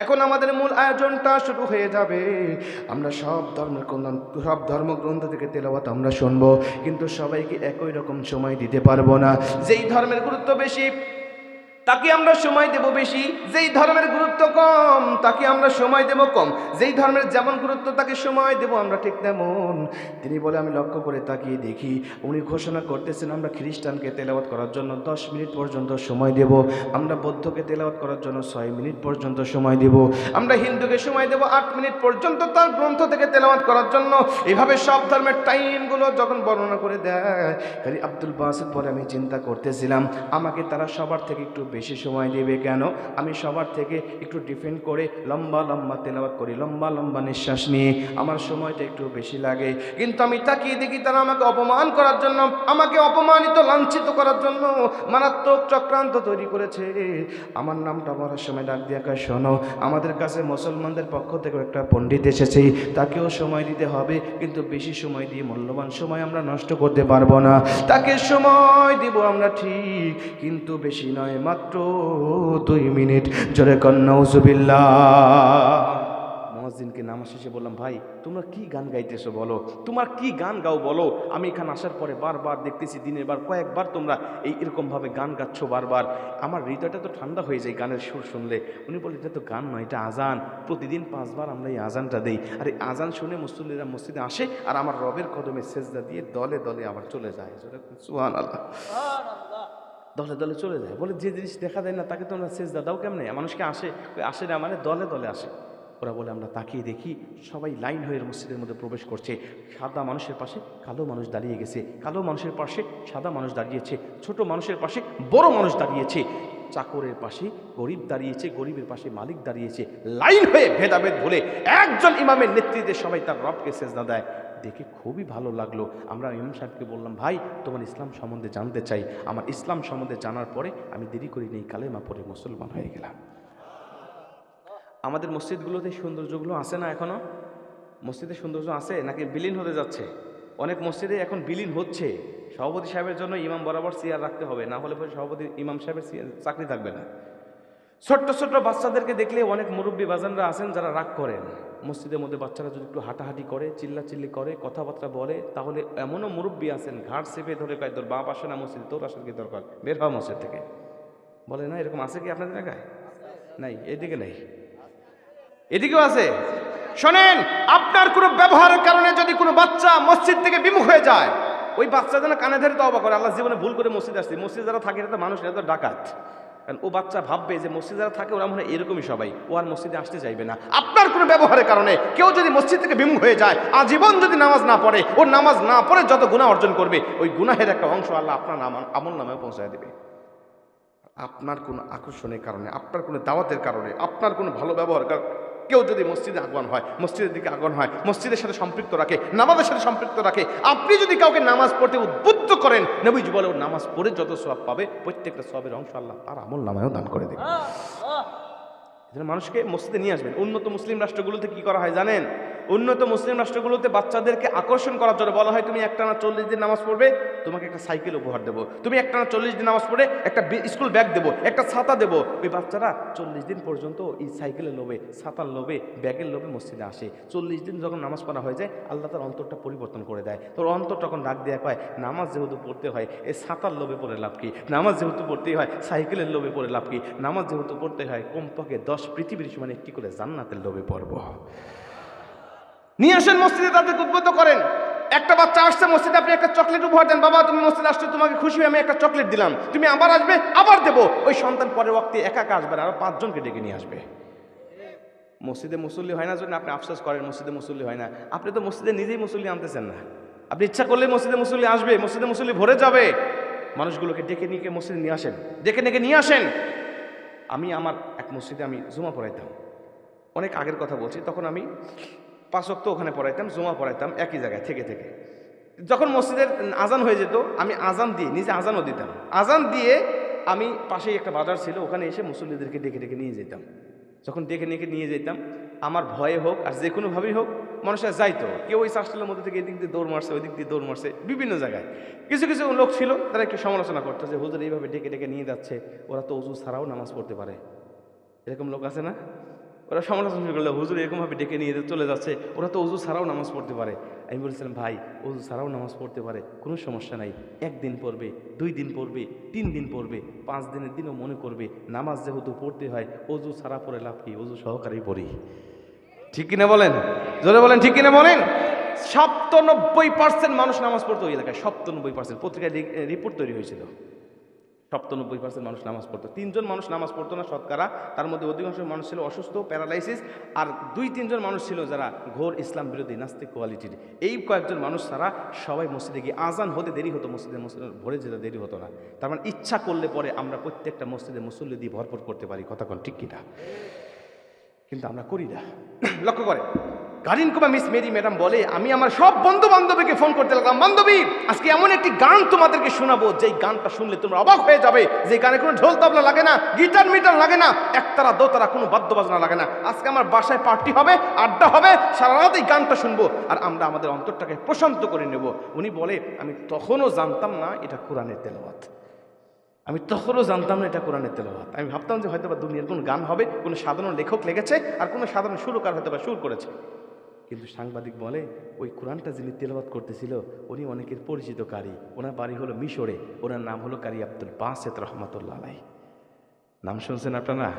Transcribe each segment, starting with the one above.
এখন আমাদের মূল আয়োজনটা শুরু হয়ে যাবে। আমরা সব ধর্মের কল্যাণ সব ধর্মগ্রন্থ থেকে তেলাওয়াত আমরা শুনব, কিন্তু সবাইকে একই রকম সময় দিতে পারব না। যেই ধর্মের গুরুত্ব বেশি তাকে আমরা সময় দেব বেশি। যেই ধর্মের গুরুত্ব কম, তাকে আমরা সময় দেব কম। যেই ধর্মের যেমন গুরুত্ব, তাকে সময় দেব আমরা ঠিক তেমন। তিনি বলে, আমি লক্ষ্য করে তাকিয়ে দেখি, উনি ঘোষণা করতেছেন আমরা খ্রিস্টানকে তেলাওয়াত করার জন্য দশ মিনিট পর্যন্ত সময় দেব। আমরা বৌদ্ধকে তেলাওয়াত করার জন্য ছয় মিনিট পর্যন্ত সময় দেব। আমরা হিন্দুকে সময় দেব আট মিনিট পর্যন্ত তার গ্রন্থ থেকে তেলাওয়াত করার জন্য। এভাবে সব ধর্মের টাইমগুলো যখন বর্ণনা করে দেয়, খালি আব্দুল বাসিদ বলে, আমি চিন্তা করতেছিলাম, আমাকে তারা সবার থেকে একটু বেশি সময় দেবে কেন? আমি সবার থেকে একটু ডিফেন্ড করে লম্বা লম্বা তেলাওয়াত করি, লম্বা লম্বা নিঃশ্বাস নিয়ে। আমার সময়টা একটু বেশি লাগে। কিন্তু আমি তাকিয়ে দেখি তারা আমাকে অপমান করার জন্য, আমাকে অপমানিত, লাঞ্ছিত করার জন্য মারাত্মক চক্রান্ত তৈরি করেছে। আমার নামটা বলার সময় ডাক দিয়ে শোনো, আমাদের কাছে মুসলমানদের পক্ষ থেকে একটা পণ্ডিত এসেছে। তাকেও সময় দিতে হবে, কিন্তু বেশি সময় দিয়ে মূল্যবান সময় আমরা নষ্ট করতে পারব না। তাকে সময় দিব আমরা ঠিক, কিন্তু বেশি নয়, মাত্র দুই মিনিট। জোরে কন্যা মহাজিনকে নামাজ শেষে বললাম, ভাই, তোমরা কি গান গাইতেছো বলো? তোমার কি গান গাও বলো? আমি এখানে আসার পরে বারবার দেখতেছি, দিনের বার কয়েকবার তোমরা এই এরকমভাবে গান গাচ্ছ বারবার। আমার হৃদয়টা তো ঠান্ডা হয়ে যায় গানের সুর শুনলে। উনি বলে এটা তো গান নয়, এটা আজান। প্রতিদিন পাঁচবার আমরা এই আজানটা দেই। আর এই আজান শুনে মুসল্লিরা মসজিদে আসে আর আমার রবের কদমে সেজদা দিয়ে দলে দলে আবার চলে যায়। সুহান আল্লাহ দলে দলে চলে যায়। বলে, যে জিনিস দেখা দেয় না, তাকে তো তোমরা সেজদা দাও কেমনে? মানুষকে আসে আসে না মানে দলে দলে আসে। ওরা বলে, আমরা তাকিয়ে দেখি, সবাই লাইন হয়ে মসজিদের মধ্যে প্রবেশ করছে। সাদা মানুষের পাশে কালো মানুষ দাঁড়িয়ে গেছে। কালো মানুষের পাশে সাদা মানুষ দাঁড়িয়েছে। ছোট মানুষের পাশে বড় মানুষ দাঁড়িয়েছে। চাকরের পাশে গরিব দাঁড়িয়েছে, গরিবের পাশে মালিক দাঁড়িয়েছে। লাইন হয়ে ভেদাভেদ ভুলে একজন ইমামের নেতৃত্বে সবাই তার রবকে সেজদা দেয়। দেখে খুবই ভালো লাগল। আমরা ইমাম সাহেবকে বললাম, ভাই, তোমার ইসলাম সম্বন্ধে জানতে চাই। আমার ইসলাম সম্বন্ধে জানার পরে আমি দেরি করি নেই, কালেমা পরে মুসলমান হয়ে গেলাম। আমাদের মসজিদগুলোতে সৌন্দর্যগুলো আছে না এখনও? মসজিদে সৌন্দর্য আছে নাকি বিলীন হতে যাচ্ছে? অনেক মসজিদে এখন বিলীন হচ্ছে। সভাপতি সাহেবের জন্য ইমাম বরাবর চেয়ার রাখতে হবে, না হলে পরে সভাপতি ইমাম সাহেবের চাকরি থাকবে না। ছোট্ট ছোট্ট বাচ্চাদেরকে দেখলে অনেক মুরব্বী বাজানরা আছেন যারা রাগ করেন। মসজিদের মধ্যে বাচ্চারা যদি একটু হাঁটাহাঁটি করে, চিল্লাচিল্লি করে, কথাবার্তা বলে, তাহলে এমনও মুরব্বী আছেন ঘাট চেপে ধরে কয়, তোর বাপ আসে না মসজিদ, তোর আসার কি দরকার? বের হওয়া মসজিদ থেকে। বলে, না, এরকম আছে কি আপনাদের জায়গায় নাই, এদিকে নেই। এদিকেও আছে? শোনেন, আপনার কোনো ব্যবহারের কারণে যদি কোনো বাচ্চা মসজিদ থেকে বিমুখ হয়ে যায়, ওই বাচ্চা যেন কানে ধরে তবা করে, আল্লাহ জীবনে ভুল করে মসজিদ আসছে। মসজিদ যারা থাকে এটা মানুষ এটা তো ডাকাত। কারণ ও বাচ্চা ভাববে যে মসজিদ যারা থাকে, ওরা মনে হয় এরকমই সবাই। ও আর মসজিদে আসতে চাইবে না। আপনার কোনো ব্যবহারের কারণে কেউ যদি মসজিদ থেকে বিমুখ হয়ে যায়, আজীবন যদি নামাজ না পড়ে, ও নামাজ না পড়ে যত গুণা অর্জন করবে, ওই গুনাহের একটা অংশ আল্লাহ আপনার নাম, আমল নামে পৌঁছায় দেবে। আপনার কোনো আকর্ষণের কারণে, আপনার কোনো দাওয়াতের কারণে, আপনার কোনো ভালো ব্যবহার কারণে কেউ যদি মসজিদে আগমন হয় মসজিদের দিকে আগমন হয় মসজিদের সাথে সম্পৃক্ত রাখে নামাজের সাথে সম্পৃক্ত রাখে আপনি যদি কাউকে নামাজ পড়তে উদ্বুদ্ধ করেন নবীজ বলে ও নামাজ পড়ে যত সব পাবে প্রত্যেকটা সবের অংশ আল্লাহ তার আমল নামায়ও দান করে দেবে মানুষকে মসজিদে নিয়ে আসবেন। উন্নত মুসলিম রাষ্ট্রগুলোতে কি করা হয় জানেন? উন্নত মুসলিম রাষ্ট্রগুলোতে বাচ্চাদেরকে আকর্ষণ করার জন্য বলা হয়, তুমি একটানা চল্লিশ দিন নামাজ পড়বে, তোমাকে একটা সাইকেল উপহার দেবো। তুমি একটানা চল্লিশ দিন নামাজ পড়ে, একটা স্কুল ব্যাগ দেবো, একটা ছাতা দেবো। ওই বাচ্চারা চল্লিশ দিন পর্যন্ত এই সাইকেলের লোভে, ছাতার লোভে, ব্যাগের লোভে মসজিদে আসে। চল্লিশ দিন যখন নামাজ পড়া হয়ে যায়, আল্লাহ তার অন্তরটা পরিবর্তন করে দেয়। তোর অন্তর তখন ডাক দেওয়া কয়, নামাজ যেহেতু পড়তে হয় এই ছাতার লোভে পড়ে লাভ কি? নামাজ যেহেতু পড়তেই হয়, সাইকেলের লোভে পড়ে লাভ কি? নামাজ যেহেতু পড়তে হয়, কমপক্ষে দশ পৃথিবীর সমান একটি করে জান্নাতের লোভে পড়ব। নিয়ে আসেন মসজিদে, তাদেরকে উদ্বুদ্ধ করেন। একটা বাচ্চা আসছে মসজিদে, আপনি একটা চকলেট উপহার দেন, বাবা, তুমি মসজিদে আসছো, তোমাকে খুশি হয়ে আমি একটা চকলেট দিলাম। তুমি আবার আসবে, আবার দেবো। ওই সন্তান পরের ওয়াক্তে একা আসবে আরও পাঁচজনকে ডেকে নিয়ে আসবে। মসজিদে মুসল্লি হয় না জন্য আপনি আফসোস করেন, মসজিদে মুসল্লি হয় না। আপনি তো মসজিদে নিজেই মুসল্লি আনতেছেন না। আপনি ইচ্ছা করলে মসজিদে মুসল্লি আসবে, মসজিদে মুসল্লি ভরে যাবে। মানুষগুলোকে ডেকে নিয়ে মসজিদে নিয়ে আসেন, ডেকে ডেকে নিয়ে আসেন। আমি আমার এক মসজিদে আমি জুমা পড়াইতাম। অনেক আগের কথা বলছি, তখন আমি পাঁচ অক্ত ওখানে পড়াইতাম, জুমা পড়াইতাম, একই জায়গায়, থেকে থেকে। যখন মসজিদের আজান হয়ে যেত, আমি আজান দিয়ে, নিজে আজানও দিতাম। আজান দিয়ে আমি পাশেই একটা বাজার ছিল, ওখানে এসে মুসল্লিদেরকে ডেকে ডেকে নিয়ে যেতাম। যখন ডেকে ডেকে নিয়ে যেতাম, আমার ভয়ে হোক আর যে কোনোভাবেই হোক মানুষরা যাইতো। কেউ ওই শ্বাসটালের মধ্যে থেকে এদিক দিয়ে দৌড় মারছে ওই দিক দিয়ে দৌড় মারছে, বিভিন্ন জায়গায়। কিছু কিছু লোক ছিল, তারা একটু সমালোচনা করতো যে, হুজুর এইভাবে ডেকে ডেকে নিয়ে যাচ্ছে, ওরা তো অজু ছাড়াও নামাজ পড়তে পারে। এরকম লোক আছে না? ওরা সমালোচনা শুরু করল, হুজুর এরকমভাবে ডেকে নিয়ে চলে যাচ্ছে, ওরা তো অজু ছাড়াও নামাজ পড়তে পারে। আমি বলেছিলাম, ভাই অজু ছাড়াও নামাজ পড়তে পারে, কোনো সমস্যা নাই। একদিন পড়বে, দুই দিন পড়বে, তিন দিন পড়বে, পাঁচ দিনের দিনও মনে করবে, নামাজ যেহেতু পড়তে হয় অজু ছাড়া পড়ে লাভ কি? অজু সহকারেই পড়ি। ঠিক কিনা বলেন? জোরে বলেন, ঠিক কিনা বলেন? সপ্তানব্বই পার্সেন্ট মানুষ নামাজ পড়তো ওই এলাকায়, সপ্তানব্বই পার্সেন্ট পত্রিকায় রিপোর্ট তৈরি হয়েছিল। সপ্তানব্বই পার্সেন্ট মানুষ নামাজ পড়তো। তিনজন মানুষ নামাজ পড়তো না, শতকরা। তার মধ্যে অধিকাংশ মানুষ ছিল অসুস্থ, প্যারালাইসিস। আর দুই, তিনজন মানুষ ছিল যারা ঘোর ইসলাম বিরোধী, নাস্তিক কোয়ালিটির। এই কয়েকজন মানুষ ছাড়া সবাই মসজিদে গিয়ে আজান হতে দেরি হতো, মসজিদে মসজিদে ভরে যেতে দেরি হতো না। তার মানে ইচ্ছা করলে পরে আমরা প্রত্যেকটা মসজিদে মুসল্লি দিয়ে ভরপুর করতে পারি, কথা কোন ঠিক কিনা? কিন্তু আমরা করি না। লক্ষ্য করে গারিন কুমা, মিস মেরি ম্যাডাম বলে, আমি আমার সব বন্ধু বান্ধবীকে ফোন করতে লাগলাম। বান্ধবী, আজকে এমন একটি গান তোমাদেরকে শোনাবো, যেই গানটা শুনলে তোমরা অবাক হয়ে যাবে। যে গানে কোনো ঢোল তবলা লাগে না, গিটার মিটার লাগে না, একতারা দোতারা কোনো বাদ্য বাজনা লাগে না। আজকে আমার বাসায় পার্টি হবে, আড্ডা হবে, সারা রাত এই গানটা শুনব আর আমরা আমাদের অন্তরটাকে প্রশান্ত করে নেব। উনি বলে, আমি তখনও জানতাম না এটা কোরআনের তেলাওয়াত। আমি তখনও জানতাম না এটা কোরআনের তেলাওয়াত। আমি ভাবতাম যে হয়তো বা দুনিয়ার কোন গান হবে, কোনো সাধারণ লেখক লেগেছে আর কোনো সাধারণ সুরকার হয়তো বা সুর করেছে। কিন্তু সাংবাদিক বলে ওই কোরআনটা যিনি তেলাওয়াত করতেছিল উনি অনেকের পরিচিত কারি ওনার বাড়ি হলো মিশরে। ওনার নাম হলো কারি আব্দুল বাসেত রহমতুল্লাহ আলাই নাম শুনছেন আপনারা?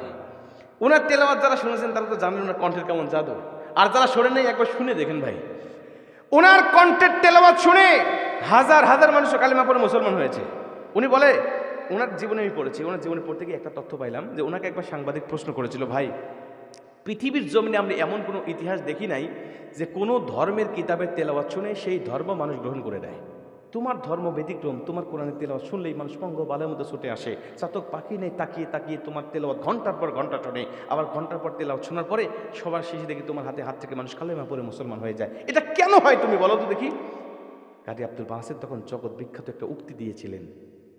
ওনার তেলাওয়াত যারা শুনেছেন তারা তো জানেন ওনার কণ্ঠের কেমন জাদু। আর যারা শোনেন নেই একবার শুনে দেখেন ভাই। ওনার কণ্ঠের তেলাওয়াত শুনে হাজার হাজার মানুষ কালিমা পরে মুসলমান হয়েছে। উনি বলে ওনার জীবনে আমি পড়েছি। ওনার জীবনে পড়তে গিয়ে একটা তথ্য পাইলাম যে ওনাকে একবার সাংবাদিক প্রশ্ন করেছিল ভাই পৃথিবীর জমিনে আমরা এমন কোনো ইতিহাস দেখি নাই যে কোনো ধর্মের কিতাবের তেলাওয়াত শুনে সেই ধর্ম মানুষ গ্রহণ করে নেয়। তোমার ধর্ম ব্যতিক্রম, তোমার কোরআনের তেলাওয়াত শুনলেই মানুষ পঙ্গ বালের মধ্যে ছুটে আসে। চাতক পাখি নেই, তাকিয়ে তাকিয়ে তোমার তেলাওয়াত ঘণ্টার পর ঘণ্টা শোনে, আবার ঘণ্টার পর তেলাওয়াত শোনার পরে সবার শেষে দেখি তোমার হাতে হাত থেকে মানুষ কালেমা পরে মুসলমান হয়ে যায়। এটা কেন হয় তুমি বলো তো দেখি? কাজী আব্দুল বাসের তখন জগৎ বিখ্যাত একটা উক্তি দিয়েছিলেন।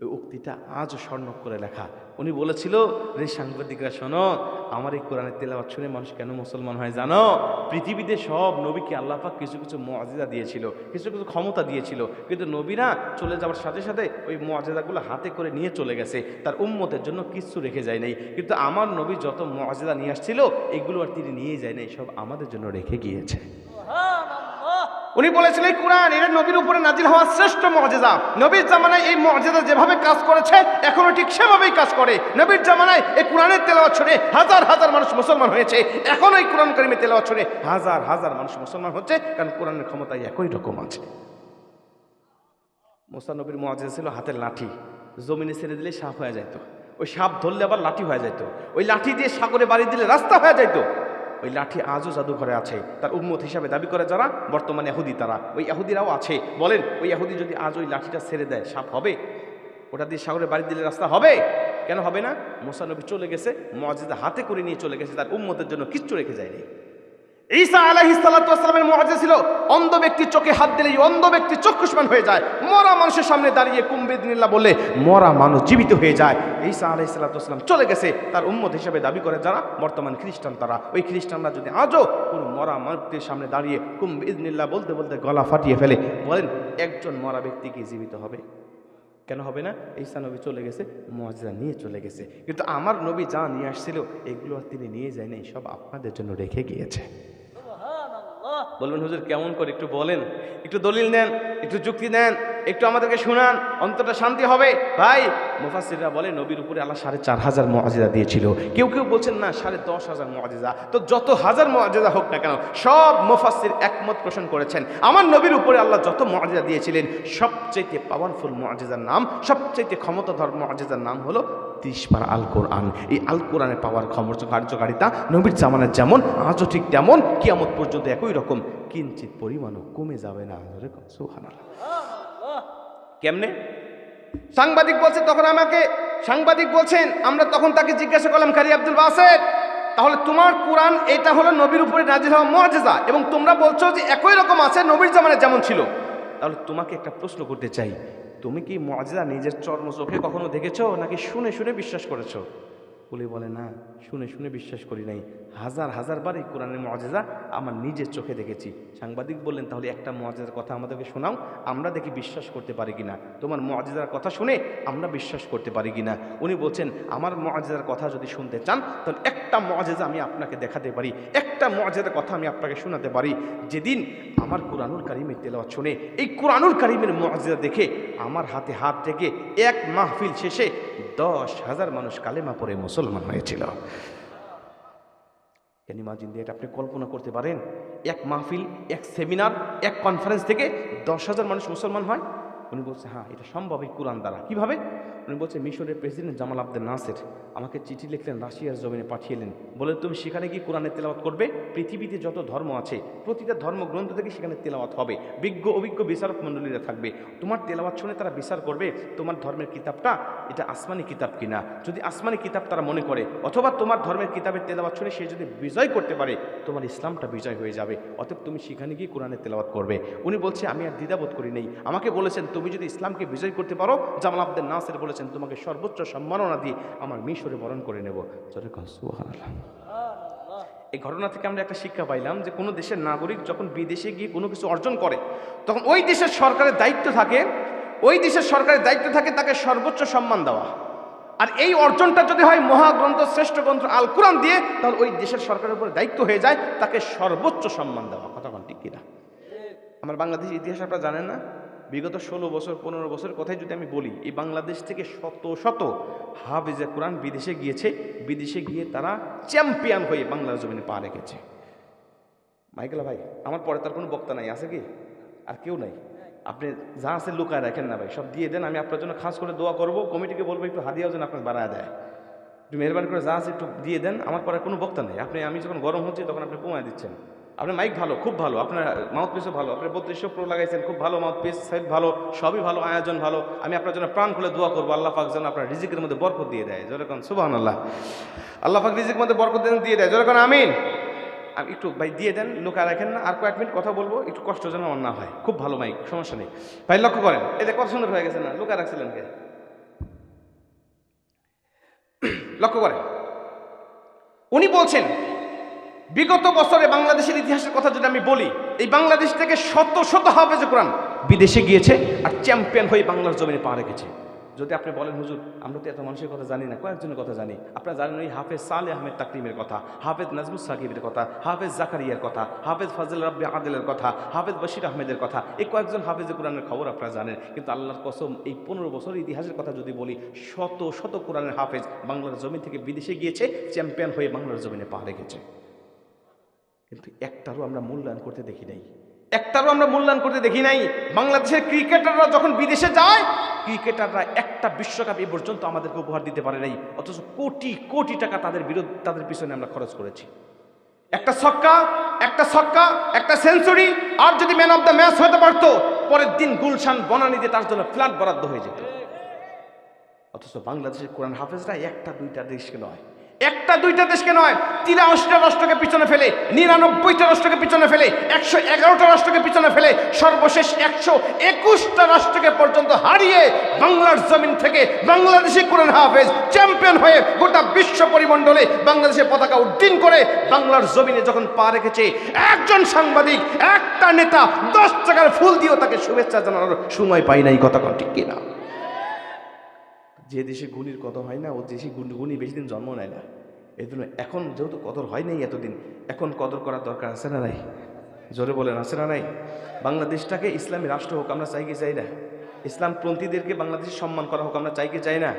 ওই উক্তিটা আজও স্বর্ণ করে লেখা। উনি বলেছিল, রে সাংবাদিকরা, শোনো, আমার এই কোরআনের তেলাওয়াত শুনে মানুষ কেন মুসলমান হয় জানো? পৃথিবীতে সব নবীকে আল্লাপাক কিছু কিছু মজাদা দিয়েছিল, কিছু কিছু ক্ষমতা দিয়েছিল। কিন্তু নবীরা চলে যাওয়ার সাথে সাথে ওই মজাদাগুলো হাতে করে নিয়ে চলে গেছে। তার উম্মতের জন্য কিচ্ছু রেখে যায় নাই। কিন্তু আমার নবী যত মজাদা নিয়ে আসছিল, এগুলো আর তিনি নিয়ে যায় নাই, সব আমাদের জন্য রেখে গিয়েছে। উনি বলেছিলেন, কোরআন এটা নবীর উপরে নাজিল হওয়া শ্রেষ্ঠ মজেদা নবীর জামানায় এই মজেদা যেভাবে কাজ করেছে, এখনও ঠিক সেভাবেই কাজ করে। নবীর জামানায় এই কোরআনের তেলাওয়াত শুনে হাজার হাজার মানুষ মুসলমান হয়েছে। এখন এই কোরআন করিমের তেলাওয়াত শুনে হাজার হাজার মানুষ মুসলমান হচ্ছে, কারণ কোরআনের ক্ষমতা একই রকম আছে। মোসা নবীর মজেদা ছিল হাতের লাঠি। জমিনে ছেড়ে দিলে সাপ হয়ে যেত ওই সাপ ধরলে আবার লাঠি হয়ে যেত ওই লাঠি দিয়ে সাগরে বাড়ি দিলে রাস্তা হয়ে যেত ওই লাঠি আজও জাদুঘরে আছে। তার উম্মত হিসাবে দাবি করে যারা, বর্তমানে এহুদি তারা। ওই এহুদিরাও আছে। বলেন, ওই এহুদি যদি আজ ওই লাঠিটা ছেড়ে দেয়, সাপ হবে? ওটা দিয়ে সাগরে বাড়ি দিলে রাস্তা হবে? কেন হবে না? মোসানবী চলে গেছে মজিদা হাতে করে নিয়ে চলে গেছে, তার উম্মতের জন্য কিচ্ছু রেখে যায়নি। ঈসা আলাহি সাল্লামের মহাজে ছিল, অন্ধ ব্যক্তির চোখে হাত দিলে অন্ধ ব্যক্তি চক্ষুষ্মান হয়ে যায়, মরা মানুষের সামনে দাঁড়িয়ে কুম্বিদিনিল্লা বলে মরা মানুষ জীবিত হয়ে যায়। ঈসা আলাহি সাল্লাম চলে গেছে, তার উম্মত হিসেবে দাবি করে, যারা বর্তমান খ্রিস্টান তারা, ওই খ্রিস্টানরা যদি আজও কোনো মরা মানুষের সামনে দাঁড়িয়ে কুম্বিদিনিল্লা বলতে বলতে গলা ফাটিয়ে ফেলে, বলেন একজন মরা ব্যক্তি কি জীবিত হবে? কেন হবে না? ঈসা নবী চলে গেছে মজা নিয়ে চলে গেছে। কিন্তু আমার নবী যা নিয়ে আসছিল, এগুলো তিনি নিয়ে যায়নি, সব আপনাদের জন্য রেখে গিয়েছে। বলবেন, হুজুর, কেমন করে একটু বলেন, একটু দলিল নেন, একটু যুক্তি নেন, একটু আমাদেরকে শোনান, অন্তরটা শান্তি হবে। ভাই মুফাসিররা বলে, নবীর উপরে আল্লাহ সাড়ে চার হাজার মহাজিদা দিয়েছিল। কেউ কেউ বলছেন, না, সাড়ে দশ হাজার মহাজিদা তো যত হাজার মহাজিদা হোক না কেন, সব মুফাসির একমত পোষণ করেছেন। আমার নবীর উপরে আল্লাহ যত মহাজিদা দিয়েছিলেন সবচেয়ে পাওয়ারফুল মহাজিদার নাম সবচেয়ে ক্ষমতাধর মহাজিদার নাম হলো তিরিশ পার আল কোরআন এই আল কোরআনে পাওয়ার ক্ষমতা, কার্যকারিতা নবীর জামানের যেমন, আজও ঠিক তেমন, কিয়ামত পর্যন্ত একই রকম। কিঞ্চিত পরিমাণও কমে যাবে না কেমনে? সাংবাদিক বলছে, তখন আমাকে সাংবাদিক বলছেন, আমরা তখন তাকে জিজ্ঞাসা করলাম, কারি আব্দুল বাসের, তাহলে তোমার কোরআন এটা হলো নবীর উপরে নাজির হওয়া মজেজা এবং তোমরা বলছো যে একই রকম আছে নবীর জামানে যেমন ছিল? তাহলে তোমাকে একটা প্রশ্ন করতে চাই তুমি কি মজা নিজের চর্ম চোখে কখনো দেখেছ নাকি শুনে শুনে বিশ্বাস করেছ? বলে বলে, না, শুনে শুনে বিশ্বাস করি নাই। হাজার হাজার বার এই কোরআনের মজেজা আমার নিজের চোখে দেখেছি। সাংবাদিক বললেন, তাহলে একটা মজেজার কথা আমাদেরকে শোনাও, আমরা দেখি বিশ্বাস করতে পারি কিনা। তোমার মজেজার কথা শুনে আমরা বিশ্বাস করতে পারি কিনা? উনি বলছেন, আমার মজেজার কথা যদি শুনতে চান, তাহলে একটা মজেজা আমি আপনাকে দেখাতে পারি, একটা মজেজার কথা আমি আপনাকে শোনাতে পারি। যেদিন আমার কোরআনুল কারিমের তেলাওয়াত শুনে, এই কোরআনুল কারিমের মজেজা দেখে আমার হাতে হাত থেকে এক মাহফিল শেষে দশ হাজার মানুষ কালেমা পরে মুসলমান হয়েছিল। ক্যানিমাজিন দিয়ে এটা আপনি কল্পনা করতে পারেন, এক মাহফিল, এক সেমিনার এক কনফারেন্স থেকে দশ হাজার মানুষ মুসলমান হয়? উনি বলছে হ্যাঁ এটা সম্ভব এই কোরআন দ্বারা। কীভাবে? উনি বলছে, মিশরের প্রেসিডেন্ট জামাল আব্দুল নাসের আমাকে চিঠি লিখলেন, রাশিয়ার জমিনে পাঠিয়েলেন। বলে, তুমি সেখানে গিয়ে কোরআনের তেলাওয়াত করবে? পৃথিবীতে যত ধর্ম আছে, প্রতিটা ধর্মগ্রন্থ থেকে সেখানে তেলাওয়াত হবে। বিজ্ঞ, অভিজ্ঞ বিচারক মণ্ডলীরা থাকবে। তোমার তেলাওয়াত শুনে তারা বিচার করবে, তোমার ধর্মের কিতাবটা এটা আসমানি কিতাব কিনা? যদি আসমানি কিতাব তারা মনে করে, অথবা তোমার ধর্মের কিতাবের তেলাওয়াত শুনে সে যদি বিজয় করতে পারে, তোমার ইসলামটা বিজয় হয়ে যাবে। অতএব তুমি সেখানে গিয়ে কোরআনের তেলাওয়াত করবে। উনি বলছে, আমি আর দ্বিধাবোধ করি নেই। আমাকে বলেছেন তুমি যদি ইসলামকে বিজয় করতে পারো জামাল আব্দুল নাসের বলেছেন তোমাকে সর্বোচ্চ সম্মাননা দিয়ে আমার মিশরে বরণ করে নেব। এই ঘটনা থেকে আমরা একটা শিক্ষা পাইলাম যে কোনো দেশের নাগরিক যখন বিদেশে গিয়ে কোনো কিছু অর্জন করে তখন ওই দেশের সরকারের দায়িত্ব থাকে ওই দেশের সরকারের দায়িত্ব থাকে তাকে সর্বোচ্চ সম্মান দেওয়া। আর এই অর্জনটা যদি হয় মহাগ্রন্থ শ্রেষ্ঠ গ্রন্থ আল কোরআন দিয়ে তাহলে ওই দেশের সরকারের উপরে দায়িত্ব হয়ে যায় তাকে সর্বোচ্চ সম্মান দেওয়া। কথা ঠিক কিনা? আমার বাংলাদেশের ইতিহাস আপনারা জানেন না? বিগত ষোলো বছর, পনেরো বছর কথাই যদি আমি বলি, এই বাংলাদেশ থেকে শত শত হাফিজে কোরআন বিদেশে গিয়েছে, বিদেশে গিয়ে তারা চ্যাম্পিয়ন হয়ে বাংলার জমিনে পা রেখেছে। মাইকেলা ভাই, আমার পরে তার কোনো বক্তা নাই, আছে কি? আর কেউ নাই। আপনি যা আছে লুকায় রাখেন না ভাই, সব দিয়ে দেন, আমি আপনার জন্য খাস করে দোয়া করব, কমিটিকে বলব একটু হাদিয়াও যেন আপনার বাড়ায় দেয়। একটু মেহরবানি করে যা আছে একটু দিয়ে দেন, আমার পরে কোনো বক্তা নেই। আপনি, আমি যখন গরম হচ্ছে, তখন আপনি কমায় দিচ্ছেন। আপনার মাইক ভালো, খুব ভালো, আপনার মাউথ পিসও ভালো আপনি বত্রিশশো প্রো লাগাইছেন, খুব ভালো মাউথ পিস ভালো, সবই ভালো, আয়োজন ভালো। আমি আপনার জন্য প্রাণ খুলে দোয়া করব, আল্লাহ পাক যেন আপনার রিজিকের মধ্যে বরকত দিয়ে দেয়। যেরকম সুবাহ আল্লাহ আল্লাহ পাক রিজিকের মধ্যে বরকত দিয়ে দেয়। যেরকম আমিন। আমি, একটু ভাই দিয়ে দেন, লোকা রাখেন না, আর কয়েক মিনিট কথা বলব, একটু কষ্ট যেন আমার না হয়। খুব ভালো মাইক সমস্যা নেই। ভাই, লক্ষ্য করেন এতে কত সুন্দর হয়ে গেছে না, লোকা রাখছিলেন কে? লক্ষ্য করেন, উনি বলছেন বিগত বছরে বাংলাদেশের ইতিহাসের কথা যদি আমি বলি, এই বাংলাদেশ থেকে শত শত হাফেজ কোরআন বিদেশে গিয়েছে আর চ্যাম্পিয়ন হয়ে বাংলার জমিনে পা রেখেছে। যদি আপনি বলেন, হুজুর, আমরা তো এত মানুষের কথা জানি না, কয়েকজনের কথা জানি। আপনারা জানেন ওই হাফেজ সালে আহমেদ তাকরিমের কথা, হাফেজ নাজমুল সাকিবের কথা, হাফেজ জাকারিয়ার কথা, হাফেজ ফাজল রাব্বি আদেলের কথা, হাফেজ বশির আহমেদের কথা, এই কয়েকজন হাফেজ কোরআনের খবর আপনারা জানেন। কিন্তু আল্লাহর কসম, এই পনেরো বছর ইতিহাসের কথা যদি বলি, শত শত কোরআনের হাফেজ বাংলার জমি থেকে বিদেশে গিয়েছে, চ্যাম্পিয়ন হয়ে বাংলার জমিনে পা রেখেছে। কিন্তু একটারও আমরা মূল্যায়ন করতে দেখি নাই। একটারও আমরা মূল্যায়ন করতে দেখি নাই। বাংলাদেশের ক্রিকেটাররা যখন বিদেশে যায়, ক্রিকেটাররা একটা বিশ্বকাপ এই পর্যন্ত আমাদেরকে উপহার দিতে পারে নাই। অথচ কোটি কোটি টাকা তাদের বিরুদ্ধে, তাদের পিছনে আমরা খরচ করেছি। একটা ছক্কা একটা ছক্কা, একটা সেঞ্চুরি, আর যদি ম্যান অফ দ্য ম্যাচ হতে পারতো, পরের দিন গুলশান বনানীতে তার জন্য ফ্ল্যাট বরাদ্দ হয়ে যেত। অথচ বাংলাদেশের কোরআন হাফেজরা একটা, দুইটা দেশকে নয় একটা, দুইটা দেশকে নয় তিরাশিটা রাষ্ট্রকে পিছনে ফেলে, নিরানব্বইটা রাষ্ট্রকে পিছনে ফেলে, একশো এগারোটা রাষ্ট্রকে পিছনে ফেলে, সর্বশেষ একশো একুশটা রাষ্ট্রকে পর্যন্ত হারিয়ে বাংলার জমিন থেকে বাংলাদেশি কোরআন হাফেজ চ্যাম্পিয়ন হয়ে গোটা বিশ্ব পরিমণ্ডলে বাংলাদেশের পতাকা উড্ডীন করে বাংলার জমিনে যখন পা রেখেছে, একজন সাংবাদিক, একটা নেতা দশ টাকার ফুল দিয়েও তাকে শুভেচ্ছা জানানোর সময় পাই নাই কথা ঠিক কিনা? যে দেশে গুণীর কদর হয় না, ও দেশে গুণ বেশি দিন জন্ম নেয় না। এই জন্য এখন যেহেতু কদর হয় নাই এতদিন, এখন কদর করার দরকার আছে না নাই? জোরে বলেন, আছে না নাই? বাংলাদেশটাকে ইসলামী রাষ্ট্র হোক আমরা চাই কি চাই না? ইসলামপন্থীদেরকে বাংলাদেশে সম্মান করা হোক আমরা চাই কি চাই না?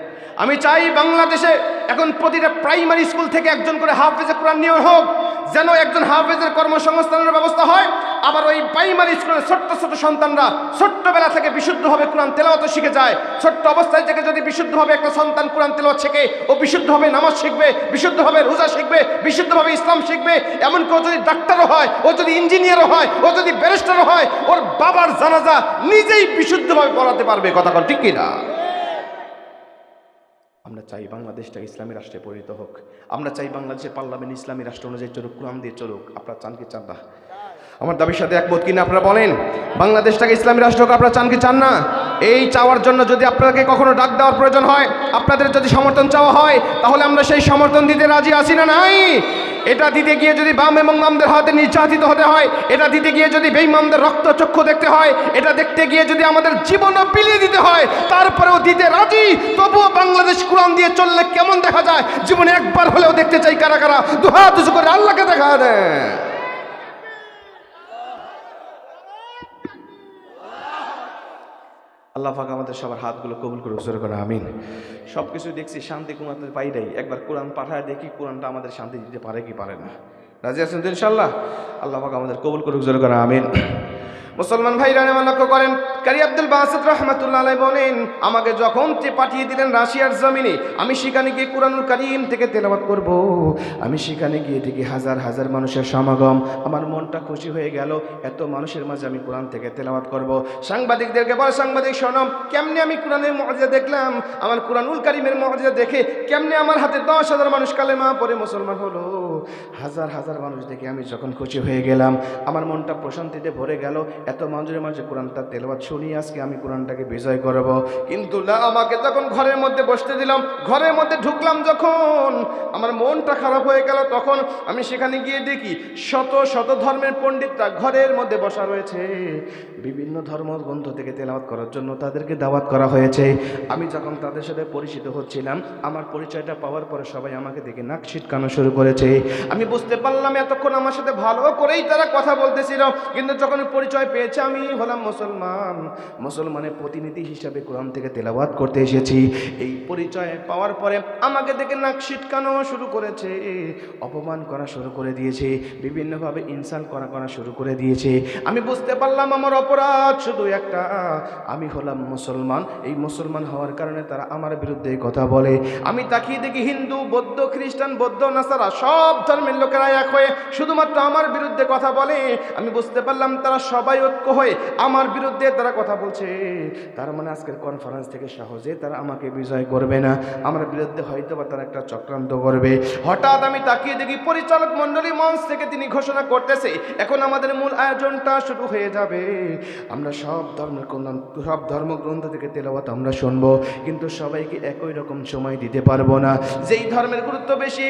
আমি চাই বাংলাদেশে এখন প্রতিটা প্রাইমারি স্কুল থেকে একজন করে হাফ হাফেজে কোরআন নিয়ে হোক, যেন একজন হাফ হাফেজের কর্মসংস্থানের ব্যবস্থা হয় আবার ওই প্রাইমারি স্কুলের ছোট্ট ছোট সন্তানরা ছোট্টবেলা থেকে বিশুদ্ধভাবে কোরআন তেলাওয়াত শিখে যায়। ছোট্ট অবস্থায় থেকে যদি বিশুদ্ধভাবে একটা সন্তান কোরআন তেলাওয়াত শেখে, ও বিশুদ্ধভাবে নামাজ শিখবে বিশুদ্ধভাবে রোজা শিখবে বিশুদ্ধভাবে ইসলাম শিখবে এমনকি ও যদি ডাক্তারও হয়, ও যদি ইঞ্জিনিয়ারও হয়, ও যদি ব্যারিস্টারও হয়, ওর বাবার জানাজা নিজেই বিশুদ্ধভাবে পড়াতে পারবে, কথা কন ঠিক কিনা? আমরা চাই বাংলাদেশটা ইসলামী রাষ্ট্রে পরিণত হোক। আমরা চাই বাংলাদেশের পার্লামেন্ট ইসলামী রাষ্ট্র অনুযায়ী চলুক, কোরআন দিয়ে চলুক। আপনারা চান কি চান না? আমার দাবির সাথে একমত কিনা আপনারা বলেন? বাংলাদেশটাকে ইসলামী রাষ্ট্র হোক, আপনারা চান কি চান না? এই চাওয়ার জন্য যদি আপনাকে কখনো ডাক দেওয়ার প্রয়োজন হয়, আপনাদের যদি সমর্থন চাওয়া হয়, তাহলে আমরা সেই সমর্থন দিতে রাজি আছি না নাই? এটা দিতে গিয়ে যদি বাম এবং মামদের হাতে নির্যাতিত হতে হয়, এটা দিতে গিয়ে যদি বেইমামদের রক্ত চক্ষু দেখতে হয়, এটা দেখতে গিয়ে যদি আমাদের জীবনও বিলিয়ে দিতে হয়, তারপরেও দিতে রাজি, তবুও বাংলাদেশ কোরআন দিয়ে চললে কেমন দেখা যায়? জীবনে একবার হলেও দেখতে চাই কারা কারা? দুহাত উঁচু করে আল্লাহকে দেখা দেয় আল্লাহ পাক আমাদের সবার হাতগুলো কবুল করে উসর করে আমিন। সব কিছু দেখছি, শান্তি কোনাতে পাই নাই। একবার কোরআন পাঠায় দেখি, কোরআনটা আমাদের শান্তি দিতে পারে কি পারে না। রাজি আছেন তো ইনশাল্লাহ? আল্লাহ পাক আমাদের কবুল করে জোর করে আমিন। মুসলমান ভাইরা আমার লক্ষ্য করেন। কারি আব্দুল বাসিদ রহমতুল্লাহ বলেন, আমাকে যখন পাঠিয়ে দিলেন রাশিয়ার জমিনে, আমি সেখানে গিয়ে কোরআনুল কারিম থেকে তেলাবাত করব। আমি সেখানে গিয়ে দেখি হাজার হাজার মানুষের সমাগম। আমার মনটা খুশি হয়ে গেল, এত মানুষের মাঝে আমি কোরআন থেকে তেলাবাত করব। সাংবাদিকদেরকে বলে, সাংবাদিক শোনম কেমনে আমি কোরআনের মজা দেখলাম? আমার কোরআনুল কারিমের মজা দেখে কেমনে আমার হাতে দশ হাজার মানুষ কালেমা পরে মুসলমান হলো? হাজার হাজার মানুষ দেখে আমি যখন খুশি হয়ে গেলাম, আমার মনটা প্রশান্তিতে ভরে গেল। এত মানুষের মাঝে কোরআনটা তেলবাদ শুনি, আজকে আমি কোরআনটাকে বিজয় করব। কিন্তু না আমাকে যখন ঘরের মধ্যে বসতে দিলাম, ঘরের মধ্যে ঢুকলাম যখন, আমার মনটা খারাপ হয়ে গেল তখন আমি সেখানে গিয়ে দেখি, শত শত ধর্মের পণ্ডিতরা ঘরের মধ্যে বসা রয়েছে। বিভিন্ন ধর্মগ্রন্থ থেকে তেলাওয়াত করার জন্য তাদেরকে দাওয়াত করা হয়েছে। আমি যখন তাদের সাথে পরিচিত হচ্ছিলাম, আমার পরিচয়টা পাওয়ার পরে সবাই আমাকে দেখে নাক ছিটকানো শুরু করেছে। আমি বুঝতে পারলাম এতক্ষণ আমার সাথে ভালো করেই তারা কথা বলতেছিল, কিন্তু যখন পরিচয় পেয়েছে, আমি হলাম মুসলমান। মুসলমানের প্রতিনিধি হিসাবে কোরআন থেকে তেলাওয়াত করতে এসেছি। এই পরিচয় পাওয়ার পরে আমাকে দেখে নাক ছিটকানো শুরু করেছে, অপমান করা শুরু করে দিয়েছে, বিভিন্নভাবে ইনসাল্ট করা করা শুরু করে দিয়েছে। আমি বুঝতে পারলাম আমার অপরাধ, শুধু একটা। আমি হলাম মুসলমান। এই মুসলমান হওয়ার কারণে তারা আমার বিরুদ্ধে কথা বলে। আমি তাকিয়ে দেখি হিন্দু, বৌদ্ধ, খ্রিস্টান, বৌদ্ধ, নাসারা সব ধর্মের লোকেরা এক হয়ে শুধুমাত্র আমার বিরুদ্ধে কথা বলে। আমি বুঝতে পারলাম তারা সবাই ঐক্য হয়ে আমার বিরুদ্ধে তারা কথা বলছে। তার মানে আজকের কনফারেন্স থেকে সহজে তারা আমাকে বিজয় করবে না। আমার বিরুদ্ধে হয়তো বা তারা একটা চক্রান্ত করবে। হঠাৎ আমি তাকিয়ে দেখি পরিচালক মণ্ডলী মঞ্চ থেকে তিনি ঘোষণা করতেছে, এখন আমাদের মূল আয়োজনটা শুরু হয়ে যাবে। আমরা সব ধর্মের সব ধর্মগ্রন্থ থেকে তেলাওয়াত আমরা শুনব, কিন্তু সবাইকে একই রকম সময় দিতে পারব না। যেই ধর্মের গুরুত্ব বেশি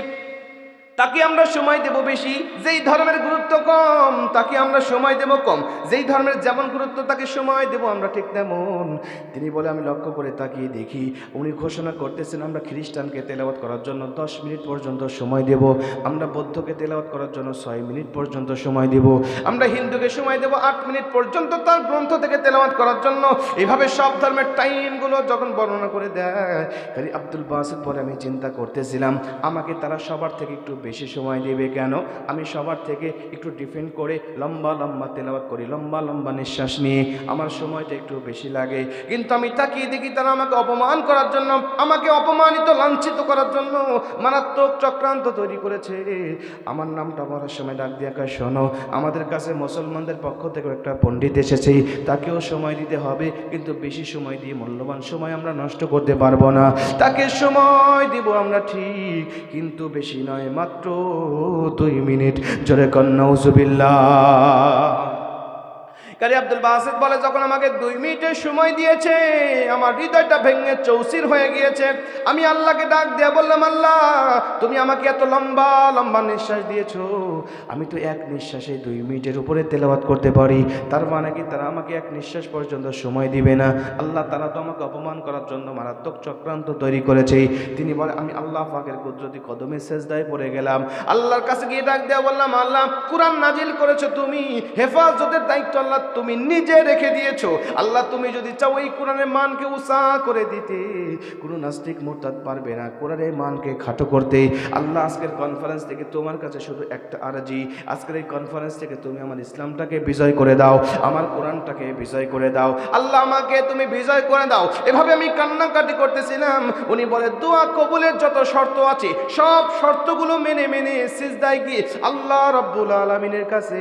তাকে আমরা সময় দেব বেশি। যেই ধর্মের গুরুত্ব কম, তাকে আমরা সময় দেব কম। যেই ধর্মের যেমন গুরুত্ব, তাকে সময় দেব আমরা ঠিক তেমন। তিনি বলে, আমি লক্ষ্য করে তাকিয়ে দেখি, উনি ঘোষণা করতেছেন, আমরা খ্রিস্টানকে তেলাওয়াত করার জন্য দশ মিনিট পর্যন্ত সময় দেব। আমরা বৌদ্ধকে তেলাওয়াত করার জন্য ছয় মিনিট পর্যন্ত সময় দেব। আমরা হিন্দুকে সময় দেব আট মিনিট পর্যন্ত তার গ্রন্থ থেকে তেলাওয়াত করার জন্য। এভাবে সব ধর্মের টাইমগুলো যখন বর্ণনা করে দেয়, খালি আব্দুল বাসিদ পরে আমি চিন্তা করতেছিলাম, আমাকে তারা সবার থেকে একটু বেশি সময় দেবে কেন? আমি সবার থেকে একটু ডিফেন্ড করে লম্বা লম্বা তেলাওয়াত করি, লম্বা লম্বা নিঃশ্বাস নিয়ে। আমার সময়টা একটু বেশি লাগে। কিন্তু আমি তাকিয়ে দেখি তারা আমাকে অপমান করার জন্য, আমাকে অপমানিত, লাঞ্ছিত করার জন্য মারাত্মক চক্রান্ত তৈরি করেছে। আমার নামটা বলার সময় ডাক দিয়ে শোনো, আমাদের কাছে মুসলমানদের পক্ষ থেকে একটা পণ্ডিত এসেছে। তাকেও সময় দিতে হবে, কিন্তু বেশি সময় দিয়ে মূল্যবান সময় আমরা নষ্ট করতে পারব না। তাকে সময় দিব আমরা ঠিক, কিন্তু বেশি নয়, মাত্র দুই মিনিট। জোরে কন্যা উজুবিল্লাহ কারি আব্দুল বাসিদ বলে, যখন আমাকে দুই মিনিটের সময় দিয়েছে, আমার হৃদয়টা ভেঙে চৌসির হয়ে গিয়েছে। আমি আল্লাহকে ডাক দিয়ে বললাম, আল্লাহ, তুমি আমাকে এত লম্বা লম্বা নিঃশ্বাস দিয়েছ। আমি তো এক নিঃশ্বাসে দুই মিনিটের উপরে তেলাওয়াত করতে পারি। তার মানে কি, তারা আমাকে এক নিঃশ্বাস পর্যন্ত সময় দিবে না। আল্লাহ, তারা তো আমাকে অপমান করার জন্য মারাত্মক চক্রান্ত তৈরি করেছে। তিনি বলে, আমি আল্লাহ পাকের কুদরতি কদমে শেষদায় পড়ে গেলাম। আল্লাহর কাছে গিয়ে ডাক দেওয়া বললাম, আল্লাহ, কোরআন নাজিল করেছ তুমি। হেফাজতের দায়িত্ব আল্লাহ তুমি নিজে রেখে দিয়েছ। আল্লাহ, তুমি যদি চাও এই কোরআনের মানকে উষা করে দিতে, কোনো নাস্তিক মোরতাদ পারবে না। কোরআনের মানকে খাটো করতে। আল্লাহ, আজকের কনফারেন্স থেকে তোমার কাছে শুধু একটা আরজি। আজকের এই কনফারেন্স থেকে তুমি আমার ইসলামটাকে বিজয় করে দাও, আমার কোরআনটাকে বিজয় করে দাও। আল্লাহ, আমাকে তুমি বিজয় করে দাও। এভাবে আমি কান্নাকাটি করতেছিলাম। উনি বলে, দোয়া কবুলের যত শর্ত আছে, সব শর্তগুলো মেনে মেনে সিজদায় গিয়ে আল্লাহ রব্বুল আলমিনের কাছে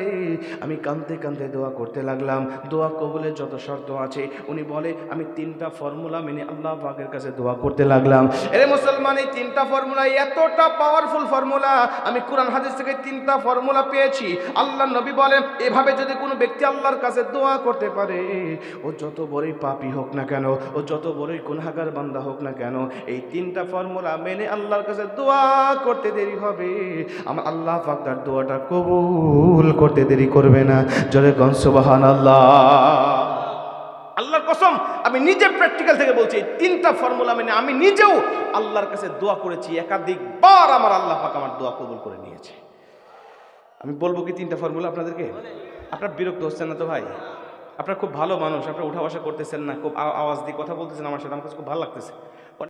আমি কানতে কানতে দোয়া করতে লাগলাম। লাগলাম দোয়া কবুলের যত শর্ত আছে, উনি বলে, আমি তিনটা ফর্মুলা মেনে আল্লাহ পাকের কাছে দোয়া করতে লাগলাম। এরে মুসলমান, এই তিনটা ফর্মুলা এতটা পাওয়ারফুল ফর্মুলা, আমি কোরআন হাদিস থেকে তিনটা ফর্মুলা পেয়েছি। আল্লাহ নবী বলেন, এভাবে যদি কোনো ব্যক্তি আল্লাহর কাছে দোয়া করতে পারে, ও যত বড়ই পাপি হোক না কেন, ও যত বড়ই গুনাহগার বান্দা হোক না কেন, এই তিনটা ফর্মুলা মেনে আল্লাহর কাছে দোয়া করতে দেরি হবে। আমার আল্লাহ পাক দোয়াটা কবুল করতে দেরি করবে না। গন সুবাহান আল্লাহ আল্লাহর কসম, আমি নিজে প্র্যাকটিক্যাল থেকে বলছি তিনটা ফর্মুলা মেনে আমি নিজেও আল্লাহর কাছে দোয়া করেছি, একাধিকবার আমার আল্লাহ পাক আমার দোয়া কবুল করে নিয়েছে। আমি বলব কি তিনটা ফর্মুলা আপনাদেরকে? আপনার বিরক্ত হচ্ছেন না তো ভাই? আপনার খুব ভালো মানুষ, আপনার উঠা বসা করতেছেন না, খুব আওয়াজ দিয়ে কথা বলতেছেন আমার সাথে, আমার কাছে খুব ভালো লাগতেছে।